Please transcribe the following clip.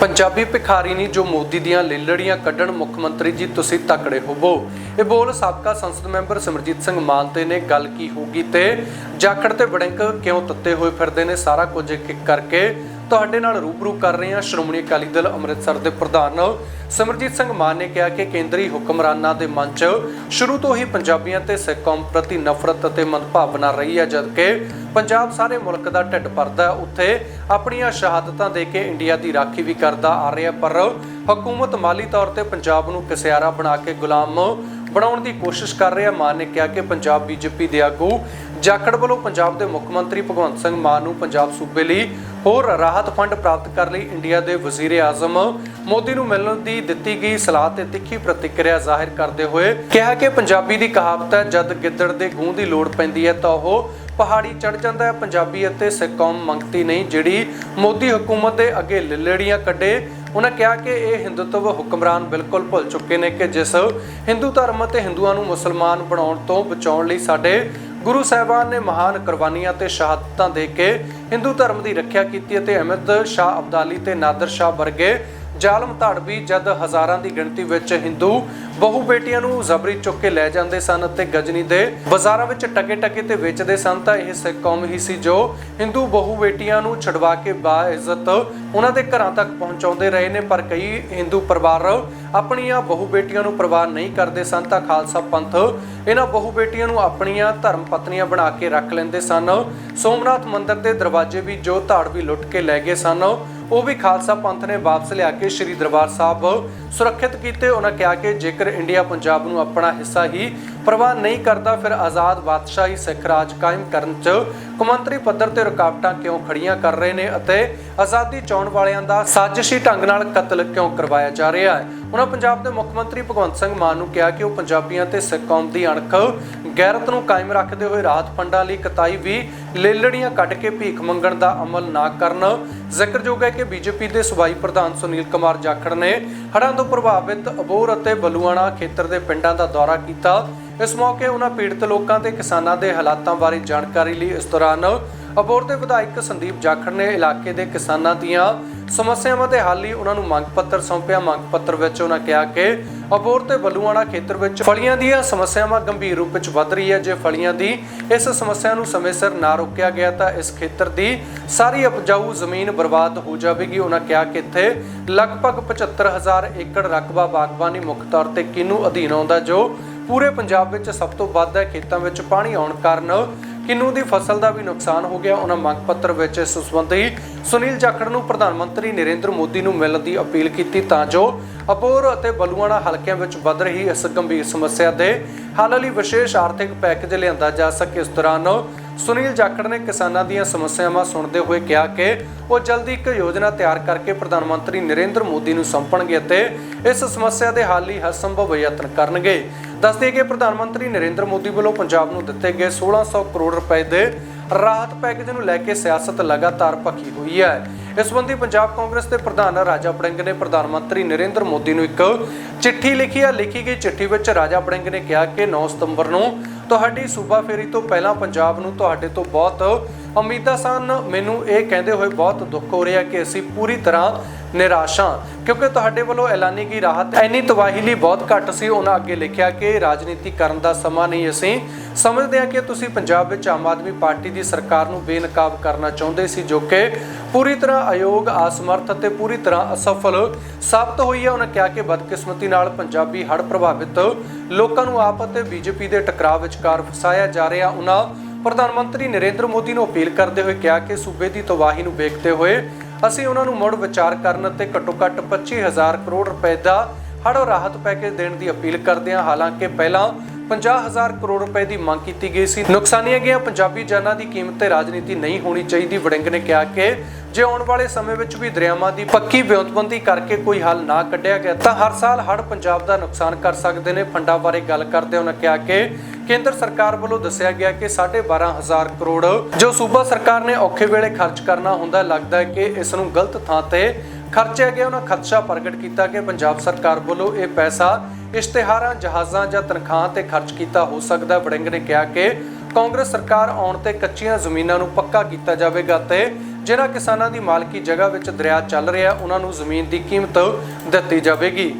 ਪੰਜਾਬੀ ਭਿਖਾਰੀ ਨਹੀਂ ਜੋ ਮੋਦੀ ਦੀਆਂ ਲੇਲੜੀਆਂ ਕੱਢਣ ਮੁੱਖ ਮੰਤਰੀ ਜੀ, ਤੁਸੀਂ ਤਕੜੇ ਹੋਵੋ। ਇਹ ਬੋਲ ਸਾਬਕਾ ਸੰਸਦ ਮੈਂਬਰ ਸਿਮਰਜੀਤ ਸਿੰਘ ਮਾਨ ਤੇ ਨੇ, ਗੱਲ ਕੀ ਹੋਗੀ ਤੇ? ਜਾਖੜ ਤੇ ਬੜਿੰਕ ਕਿਉਂ ਤੱਤੇ ਹੋਏ ਫਿਰਦੇ ਨੇ? ਸਾਰਾ ਕੁਝ ਇੱਕ ਇੱਕ ਕਰਕੇ ਤੁਹਾਡੇ ਨਾਲ ਰੂਬਰੂ ਕਰ ਰਹੇ ਹਾਂ ਸ਼੍ਰੋਮਣੀ ਅਕਾਲੀ ਦਲ ਅੰਮ੍ਰਿਤਸਰ ਦੇ ਪ੍ਰਧਾਨ ਸਿਮਰਜੀਤ ਸਿੰਘ ਮਾਨ ਨੇ ਕਿਹਾ ਕਿ ਕੇਂਦਰੀ ਹੁਕਮਰਾਨਾਂ ਦੇ ਮਨ 'ਚ ਸ਼ੁਰੂ ਤੋਂ ਹੀ ਪੰਜਾਬੀਆਂ ਤੇ ਸਿੱਖ ਕੌਮ ਪ੍ਰਤੀ ਨਫ਼ਰਤ ਅਤੇ ਮੰਦਭਾਵਨਾ ਰਹੀ ਹੈ, ਜਦਕਿ ਪੰਜਾਬ ਸਾਰੇ ਮੁਲਕ ਦਾ ਢਿੱਡ ਭਰਦਾ ਹੈ। ਉੱਥੇ ਆਪਣੀਆਂ ਸ਼ਹਾਦਤਾਂ ਦੇ ਕੇ ਇੰਡੀਆ ਦੀ ਰਾਖੀ ਵੀ ਕਰਦਾ ਆ ਰਿਹਾ ਪਰ ਹਕੂਮਤ ਮਾਲੀ ਤੌਰ ਤੇ ਪੰਜਾਬ ਨੂੰ ਕਿਸਿਆਰਾ ਬਣਾ ਕੇ ਗੁਲਾਮ ਬਣਾਉਣ ਦੀ ਕੋਸ਼ਿਸ਼ ਕਰ ਰਿਹਾ ਮਾਨ ਨੇ ਕਿਹਾ ਕਿ ਪੰਜਾਬ ਬੀਜੇਪੀ ਦੇ ਆਗੂ ਜਾਖੜ ਵੱਲੋਂ ਪੰਜਾਬ ਦੇ ਮੁੱਖ ਮੰਤਰੀ ਭਗਵੰਤ ਸਿੰਘ ਮਾਨ ਨੂੰ ਪੰਜਾਬ ਸੂਬੇ ਲਈ ਹੋਰ ਰਾਹਤ ਫੰਡ ਪ੍ਰਾਪਤ ਕਰਨ ਲਈ ਇੰਡੀਆ ਦੇ ਵਜ਼ੀਰ ਆਜ਼ਮ ਮੋਦੀ ਨੂੰ ਮਿਲਣ ਦੀ ਦਿੱਤੀ ਗਈ ਸਲਾਹ ਤੇ ਤਿੱਖੀ ਪ੍ਰਤੀਕਿਰਿਆ ਜ਼ਾਹਿਰ ਕਰਦੇ ਹੋਏ ਕਿਹਾ ਕਿ ਪੰਜਾਬੀ ਦੀ ਕਹਾਵਤ ਹੈ, ਜਦ ਗਿੱਦੜ ਦੇ ਗੂੰ ਦੀ ਲੋੜ ਪੈਂਦੀ ਹੈ ਤਾਂ ਉਹ ਪਹਾੜੀ ਚੜ ਜਾਂਦਾ ਹੈ। ਪੰਜਾਬੀ ਅਤੇ ਸਿੱਖ ਕੌਮ ਮੰਗਤੀ ਨਹੀਂ, ਜਿਹੜੀ ਮੋਦੀ ਹਕੂਮਤ ਦੇ ਅੱਗੇ ਲਿਲੜੀਆਂ ਕੱਢੇ ਉਹਨਾਂ ਕਿਹਾ ਕਿ ਇਹ ਹਿੰਦੂਤਵ ਹੁਕਮਰਾਨ ਬਿਲਕੁਲ ਭੁੱਲ ਚੁੱਕੇ ਨੇ ਕਿ ਜਿਸ ਹਿੰਦੂ ਧਰਮ ਅਤੇ ਹਿੰਦੂਆਂ ਨੂੰ ਮੁਸਲਮਾਨ ਬਣਾਉਣ ਤੋਂ ਬਚਾਉਣ ਲਈ ਸਾਡੇ ਗੁਰੂ ਸਾਹਿਬਾਨ ਨੇ ਮਹਾਨ ਕੁਰਬਾਨੀਆਂ ਤੇ ਸ਼ਹਾਦਤਾਂ ਦੇ ਕੇ ਹਿੰਦੂ ਧਰਮ ਦੀ ਰੱਖਿਆ ਕੀਤੀ ਅਤੇ ਅਹਿਮਦ ਸ਼ਾਹ ਅਬਦਾਲੀ ਤੇ ਨਾਦਰ ਸ਼ਾਹ ਵਰਗੇ ਜ਼ਾਲਮ ਧਾੜਵੀ ਜਦ ਹਜ਼ਾਰਾਂ ਦੀ ਗਿਣਤੀ ਵਿੱਚ ਹਿੰਦੂ ਬਹੁ ਬੇਟੀਆਂ ਨੂੰ ਜ਼ਬਰੀ ਚੁੱਕ ਕੇ ਲੈ ਜਾਂਦੇ ਸਨ ਅਤੇ ਗਜਨੀ ਦੇ ਬਾਜ਼ਾਰਾਂ ਵਿੱਚ ਟਕੇ ਟਕੇ ਤੇ ਵੇਚਦੇ ਸਨ, ਤਾਂ ਇਹ ਸਿੱਖ ਕੌਮ ਹੀ ਸੀ ਜੋ ਹਿੰਦੂ ਬਹੁ ਬੇਟੀਆਂ ਨੂੰ ਛਡਵਾ ਕੇ ਬਾਇਜ਼ਤ ਉਹਨਾਂ ਦੇ ਘਰਾਂ ਤੱਕ ਪਹੁੰਚਾਉਂਦੇ ਰਹੇ ਨੇ। ਪਰ ਕਈ ਹਿੰਦੂ ਪਰਿਵਾਰ ਆਪਣੀਆਂ ਬਹੁ ਬੇਟੀਆਂ ਨੂੰ ਪਰਵਾਹ ਨਹੀਂ ਕਰਦੇ ਸਨ, ਤਾਂ ਖਾਲਸਾ ਪੰਥ ਇਹਨਾਂ ਬਹੁ ਬੇਟੀਆਂ ਨੂੰ ਆਪਣੀਆਂ ਧਰਮ ਪਤਨੀਆਂ ਬਣਾ ਕੇ ਰੱਖ ਲੈਂਦੇ ਸਨ। ਸੋਮਨਾਥ ਮੰਦਿਰ ਦੇ ਦਰਵਾਜ਼ੇ ਵੀ ਜੋ ਧਾੜਵੀ ਲੁੱਟ ਕੇ ਲੈ ਗਏ ਸਨ। ਉਹ ਵੀ ਖਾਲਸਾ ਪੰਥ ਨੇ ਵਾਪਸ ਲਿਆ ਕੇ ਸ੍ਰੀ ਦਰਬਾਰ ਸਾਹਿਬ ਸੁਰੱਖਿਅਤ ਕੀਤੇ। ਉਹਨਾਂ ਕਿਹਾ ਕਿ ਜੇਕਰ ਇੰਡੀਆ ਪੰਜਾਬ ਨੂੰ ਆਪਣਾ ਹਿੱਸਾ ਹੀ ਪ੍ਰਵਾਹ ਨਹੀਂ ਕਰਦਾ, ਫਿਰ ਆਜ਼ਾਦ ਬਾਦਸ਼ਾਹੀ ਸਿੱਖ ਰਾਜ ਕਾਇਮ ਕਰਨ 'ਚ ਕੌਮਾਂਤਰੀ ਪੱਧਰ ਤੇ ਰੁਕਾਵਟਾਂ ਕਿਉਂ ਖੜੀਆਂ ਕਰ ਰਹੇ ਨੇ ਅਤੇ ਆਜ਼ਾਦੀ ਚਾਉਣ ਵਾਲਿਆਂ ਦਾ ਸਾਜ਼ਿਸ਼ੀ ਢੰਗ ਨਾਲ ਕਤਲ ਕਿਉਂ ਕਰਵਾਇਆ ਜਾ ਰਿਹਾ ਹੈ? ਉਹਨਾਂ ਪੰਜਾਬ ਦੇ ਮੁੱਖ ਮੰਤਰੀ ਭਗਵੰਤ ਸਿੰਘ ਮਾਨ ਨੂੰ ਕਿਹਾ ਕਿ ਉਹ ਪੰਜਾਬੀਆਂ ਤੇ ਸਿੱਖ ਕੌਮ ਦੀ ਅਣਖ ਗੈਰਤ ਨੂੰ ਕਾਇਮ ਰੱਖਦੇ ਹੋਏ ਰਾਹਤ ਫੰਡਾਂ ਲਈ ਕਤਾਈ ਵੀ ਲੇਲੜੀਆਂ ਕੱਢ ਕੇ ਭੀਖ ਮੰਗਣ ਦਾ ਅਮਲ ਨਾ ਕਰਨ। ਜ਼ਿਕਰਯੋਗ ਹੈ ਕਿ ਬੀਜੇਪੀ ਦੇ ਸੂਬਾਈ ਪ੍ਰਧਾਨ ਸੁਨੀਲ ਕੁਮਾਰ ਜਾਖੜ ਨੇ ਹੜ੍ਹਾਂ ਤੋਂ ਪ੍ਰਭਾਵਿਤ ਅਬੋਰ ਅਤੇ ਬਲੂਆਣਾ ਖੇਤਰ ਦੇ ਪਿੰਡਾਂ ਦਾ ਦੌਰਾ ਕੀਤਾ। ਇਸ ਮੌਕੇ ਉਹਨਾਂ ਪੀੜਤ ਲੋਕਾਂ ਤੇ ਕਿਸਾਨਾਂ ਦੇ ਹਾਲਾਤਾਂ ਬਾਰੇ ਜਾਣਕਾਰੀ ਲਈ ਇਸ ਦੌਰਾਨ ਅਬੋਰ ਦੇ ਵਿਧਾਇਕ ਸੰਦੀਪ ਜਾਖੜ ਨੇ ਇਲਾਕੇ ਦੇ ਕਿਸਾਨਾਂ ਦੀਆਂ ਸਮੱਸਿਆਵਾਂ ਦੇ ਹੱਲ ਲਈ ਉਹਨਾਂ ਨੂੰ ਮੰਗ ਪੱਤਰ ਸੌਂਪਿਆ। ਮੰਗ ਪੱਤਰ ਵਿੱਚ ਉਹਨਾਂ ਕਿਹਾ ਕਿ ਅਬੋਰ ਤੇ ਬੱਲੂਆਣਾ ਖੇਤਰ ਵਿੱਚ ਫਲੀਆਂ ਦੀਆਂ ਸਮੱਸਿਆਵਾਂ ਗੰਭੀਰ ਰੂਪ ਵਿੱਚ ਵੱਧ ਰਹੀ ਹੈ। ਜੇ ਫਲੀਆਂ ਦੀ ਇਸ ਸਮੱਸਿਆ ਨੂੰ ਸਮੇਂ ਸਿਰ ਨਾ ਰੋਕਿਆ ਗਿਆ ਤਾਂ ਇਸ ਖੇਤਰ ਦੀ ਸਾਰੀ ਉਪਜਾਊ ਜ਼ਮੀਨ ਬਰਬਾਦ ਹੋ ਜਾਵੇਗੀ। ਉਹਨਾਂ ਕਿਹਾ ਕਿ ਇੱਥੇ ਲਗਭਗ 75000 ਏਕੜ ਰਕਬਾ ਬਾਗਬਾਨੀ ਮੁੱਖ ਤੌਰ ਤੇ ਕਿਨੂੰ ਅਧੀਨ ਆਉਂਦਾ, ਜੋ ਪੂਰੇ ਪੰਜਾਬ ਵਿੱਚ ਸਭ ਤੋਂ ਵੱਧ ਹੈ। ਖੇਤਾਂ ਵਿੱਚ ਪਾਣੀ ਆਉਣ ਕਾਰਨ ਕਿੰਨੂ ਦੀ ਫਸਲ ਦਾ ਵੀ ਨੁਕਸਾਨ ਹੋ ਗਿਆ, ਉਹਨਾਂ ਮੰਗ ਪੱਤਰ ਵਿੱਚ ਇਸ ਸੰਬੰਧੀ ਸੁਨੀਲ ਜਾਖੜ ਨੂੰ ਪ੍ਰਧਾਨ ਮੰਤਰੀ ਨਰਿੰਦਰ ਮੋਦੀ ਨੂੰ ਮਿਲਣ ਦੀ ਅਪੀਲ ਕੀਤੀ ਤਾਂ ਜੋ ਅਪੋਰ ਅਤੇ ਬਲੂਆਣਾ ਹਲਕਿਆਂ ਵਿੱਚ ਵੱਧ ਰਹੀ ਇਸ ਗੰਭੀਰ ਸਮੱਸਿਆ ਦੇ ਹੱਲ ਲਈ ਵਿਸ਼ੇਸ਼ ਆਰਥਿਕ ਪੈਕੇਜ ਲਿਆਂਦਾ ਜਾ ਸਕੇ। ਇਸ ਦੌਰਾਨ ਸੁਨੀਲ ਜਾਖੜ ਨੇ ਕਿਸਾਨਾਂ ਦੀਆਂ ਸਮੱਸਿਆਵਾਂ ਸੁਣਦੇ ਹੋਏ ਕਿਹਾ ਕਿ ਉਹ ਜਲਦੀ ਇੱਕ ਯੋਜਨਾ ਤਿਆਰ ਕਰਕੇ ਪ੍ਰਧਾਨ ਮੰਤਰੀ ਨਰਿੰਦਰ ਮੋਦੀ ਨੂੰ ਸੌਂਪਣਗੇ ਅਤੇ ਇਸ ਸਮੱਸਿਆ ਦੇ ਹੱਲ ਲਈ ਹਰ ਸੰਭਵ ਯਤਨ ਕਰਨਗੇ। ਦੱਸਦੇ ਕਿ ਪ੍ਰਧਾਨ ਮੰਤਰੀ ਨਰਿੰਦਰ ਮੋਦੀ ਵੱਲੋਂ ਪੰਜਾਬ ਨੂੰ ਦਿੱਤੇ ਗਏ 1600 ਕਰੋੜ ਰੁਪਏ ਦੇ ਰਾਹਤ ਪੈਕੇਜ ਨੂੰ ਲੈ ਕੇ ਸਿਆਸਤ ਲਗਾਤਾਰ ਭਖੀ ਹੋਈ ਹੈ। ਇਸ ਸੰਬੰਧੀ ਪੰਜਾਬ ਕਾਂਗਰਸ ਦੇ ਪ੍ਰਧਾਨ ਰਾਜਾ ਬੜਿੰਗ ਨੇ ਪ੍ਰਧਾਨ ਮੰਤਰੀ ਨਰਿੰਦਰ ਮੋਦੀ ਨੂੰ ਇੱਕ ਚਿੱਠੀ ਲਿਖੀ ਹੈ। ਲਿਖੀ ਗਈ ਚਿੱਠੀ ਵਿੱਚ ਰਾਜਾ ਬੜਿੰਗ ਨੇ ਕਿਹਾ ਕਿ 9 ਸਤੰਬਰ ਨੂੰ ਤੁਹਾਡੀ ਸੂਬਾ ਫੇਰੀ ਤੋਂ ਪਹਿਲਾਂ ਪੰਜਾਬ ਨੂੰ ਤੁਹਾਡੇ ਤੋਂ ਬਹੁਤ ਉਮੀਦਾਂ ਸਨ, ਮੈਨੂੰ ਇਹ ਕਹਿੰਦੇ ਹੋਏ ਬਹੁਤ ਦੁੱਖ ਹੋ ਰਿਹਾ ਕਿ ਅਸੀਂ ਪੂਰੀ ਤਰ੍ਹਾਂ ਨਿਰਾਸ਼ ਹਾਂ, ਕਿਉਂਕਿ ਤੁਹਾਡੇ ਵੱਲੋਂ ਐਲਾਨੀ ਗਈ ਰਾਹਤ ਐਨੀ ਤਬਾਹੀ ਲਈ ਬਹੁਤ ਘੱਟ ਸੀ। ਉਹਨਾਂ ਅੱਗੇ ਲਿਖਿਆ ਕਿ ਰਾਜਨੀਤੀ ਕਰਨ ਦਾ ਸਮਾਂ ਨਹੀਂ, ਅਸੀਂ ਸਮਝਦੇ ਹਾਂ ਕਿ ਤੁਸੀਂ ਪੰਜਾਬ ਵਿੱਚ ਆਮ ਆਦਮੀ ਪਾਰਟੀ ਦੀ ਸਰਕਾਰ ਨੂੰ ਬੇਨਕਾਬ ਕਰਨਾ ਚਾਹੁੰਦੇ ਸੀ, ਜੋ ਕਿ ਪੂਰੀ ਤਰ੍ਹਾਂ ਅਯੋਗ, ਅਸਮਰਥ ਅਤੇ ਪੂਰੀ ਤਰ੍ਹਾਂ ਅਸਫਲ ਸਾਬਤ ਹੋਈ ਹੈ। ਉਹਨਾਂ ਕਿਹਾ ਕਿ ਬਦਕਿਸਮਤੀ ਨਾਲ ਪੰਜਾਬੀ ਹੜ੍ਹ ਪ੍ਰਭਾਵਿਤ ਲੋਕਾਂ ਨੂੰ ਆਪ ਅਤੇ ਬੀਜੇਪੀ ਦੇ ਟਕਰਾਅ ਵਿਚਕਾਰ ਫਸਾਇਆ ਜਾ ਰਿਹਾ। ਉਹਨਾਂ ਪ੍ਰਧਾਨ ਮੰਤਰੀ ਨਰਿੰਦਰ ਮੋਦੀ ਨੂੰ ਅਪੀਲ ਕਰਦੇ ਹੋਏ ਕਿਹਾ ਕਿ ਸੂਬੇ ਦੀ ਤਬਾਹੀ ਨੂੰ ਵੇਖਦੇ ਹੋਏ ਅਸੀਂ ਉਹਨਾਂ ਨੂੰ ਮੁੜ ਵਿਚਾਰ ਕਰਨ ਅਤੇ ਘੱਟੋ-ਘੱਟ 25000 ਕਰੋੜ ਰੁਪਏ ਦਾ ਹੜ੍ਹ ਰਾਹਤ ਪੈਕੇਜ ਦੇਣ ਦੀ ਅਪੀਲ ਕਰਦੇ ਹਾਂ। ਹਾਲਾਂਕਿ ਪਹਿਲਾਂ 50000 ਕਰੋੜ ਰੁਪਏ ਦੀ ਮੰਗ ਕੀਤੀ ਗਈ ਸੀ। ਨੁਕਸਾਨੀਆਂ ਗਿਆ ਪੰਜਾਬੀ ਜਾਨਾਂ ਦੀ ਕੀਮਤ ਤੇ ਰਾਜਨੀਤੀ ਨਹੀਂ ਹੋਣੀ ਚਾਹੀਦੀ, ਵੜਿੰਗ ਨੇ ਕਿਹਾ ਕਿ ਜੇ ਆਉਣ ਵਾਲੇ ਸਮੇਂ ਵਿੱਚ ਵੀ ਦਰਿਆਵਾਂ ਦੀ ਪੱਕੀ ਵਿਉਂਤਬੰਦੀ ਕਰਕੇ ਕੋਈ ਹੱਲ ਨਾ ਕੱਢਿਆ ਗਿਆ, ਤਾਂ ਹਰ ਸਾਲ ਹੜ੍ਹ ਪੰਜਾਬ ਦਾ ਨੁਕਸਾਨ ਕਰ ਸਕਦੇ ਨੇ। ਫੰਡਾਂ ਬਾਰੇ ਗੱਲ ਕਰਦੇ ਉਹਨਾਂ ਕਿਹਾ ਕਿ ਕੇਂਦਰ ਸਰਕਾਰ ਵੱਲੋਂ ਦੱਸਿਆ ਗਿਆ ਕਿ 12500 ਕਰੋੜ ਜੋ ਸੂਬਾ ਸਰਕਾਰ ਨੇ ਔਖੇ ਵੇਲੇ ਖਰਚ ਕਰਨਾ ਹੁੰਦਾ, ਲੱਗਦਾ ਹੈ ਕਿ ਇਸ ਨੂੰ ਗਲਤ ਥਾਂ ਤੇ ਖਰਚਿਆ ਗਿਆ। ਉਹਨਾਂ ਖਦਸ਼ਾ ਪ੍ਰਗਟ ਕੀਤਾ ਕਿ ਪੰਜਾਬ ਸਰਕਾਰ ਵੱਲੋਂ ਇਹ ਪੈਸਾ ਇਸ਼ਤਿਹਾਰਾਂ, ਜਹਾਜ਼ਾਂ ਜਾਂ ਤਨਖਾਹਾਂ ਤੇ ਖਰਚ ਕੀਤਾ ਹੋ ਸਕਦਾ ਵੜਿੰਗ ਨੇ ਕਿਹਾ ਕਿ ਕਾਂਗਰਸ ਸਰਕਾਰ ਆਉਣ ਤੇ ਕੱਚੀਆਂ ਜ਼ਮੀਨਾਂ ਨੂੰ ਪੱਕਾ ਕੀਤਾ ਜਾਵੇਗਾ ਤੇ ਜਿਨ੍ਹਾਂ ਕਿਸਾਨਾਂ ਦੀ ਮਾਲਕੀ ਜਗ੍ਹਾ ਵਿੱਚ ਦਰਿਆ ਚੱਲ ਰਿਹਾ ਉਹਨਾਂ ਨੂੰ ਜ਼ਮੀਨ ਦੀ ਕੀਮਤ ਦਿੱਤੀ ਜਾਵੇਗੀ।